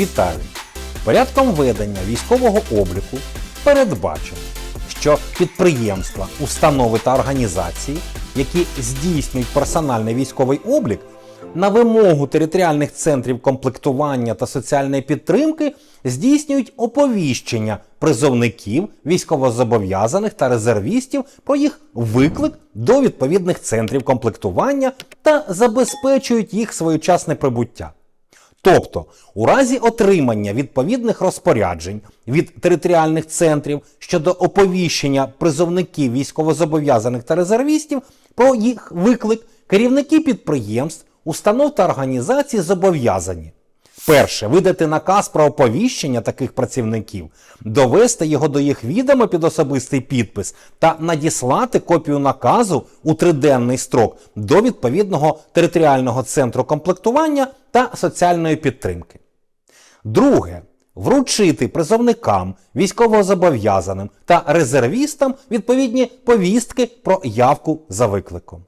Вітаю! Порядком ведення військового обліку передбачено, що підприємства, установи та організації, які здійснюють персональний військовий облік, на вимогу територіальних центрів комплектування та соціальної підтримки здійснюють оповіщення призовників, військовозобов'язаних та резервістів про їх виклик до відповідних центрів комплектування та забезпечують їх своєчасне прибуття. Тобто, у разі отримання відповідних розпоряджень від територіальних центрів щодо оповіщення призовників військовозобов'язаних та резервістів про їх виклик, керівники підприємств, установ та організацій зобов'язані. Перше, видати наказ про оповіщення таких працівників, довести його до їх відома під особистий підпис та надіслати копію наказу у триденний строк до відповідного територіального центру комплектування та соціальної підтримки. Друге. Вручити призовникам, військовозобов'язаним та резервістам відповідні повістки про явку за викликом.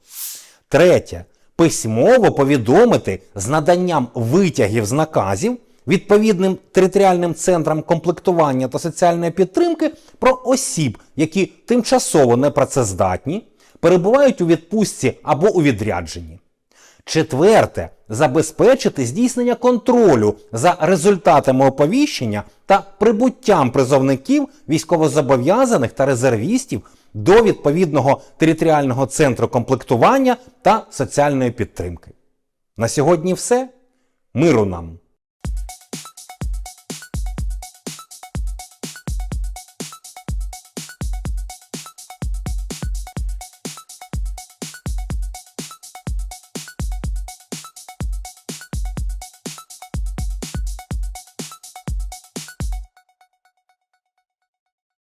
Третє. Письмово повідомити з наданням витягів з наказів відповідним територіальним центрам комплектування та соціальної підтримки про осіб, які тимчасово непрацездатні, перебувають у відпустці або у відрядженні. Четверте забезпечити здійснення контролю за результатами оповіщення та прибуттям призовників, військовозобов'язаних та резервістів до відповідного територіального центру комплектування та соціальної підтримки. На сьогодні все. Миру нам!